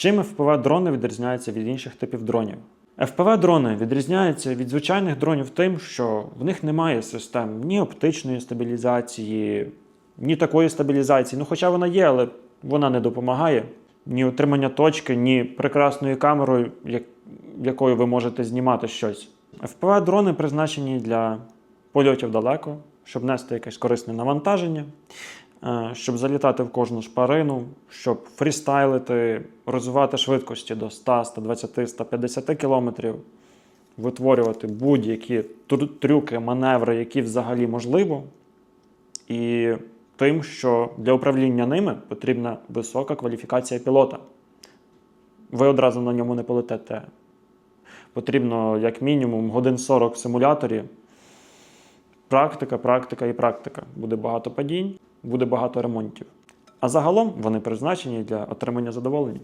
Чим FPV-дрони відрізняються від інших типів дронів? FPV-дрони відрізняються від звичайних дронів тим, що в них немає систем ні оптичної стабілізації, ні такої стабілізації. Ну, хоча вона є, але вона не допомагає. Ні утримання точки, ні прекрасною камерою, як- якою ви можете знімати щось. FPV-дрони призначені для польотів далеко, щоб нести якесь корисне навантаження, щоб залітати в кожну шпарину, щоб фрістайлити, розвивати швидкості до 100, 120, 150 кілометрів, витворювати будь-які трюки, маневри, які взагалі можливо. І тим, що для управління ними потрібна висока кваліфікація пілота. Ви одразу на ньому не полетите. Потрібно як мінімум годин 40 в. Практика, практика і практика. Буде багато падінь, буде багато ремонтів. А загалом вони призначені для отримання задоволення.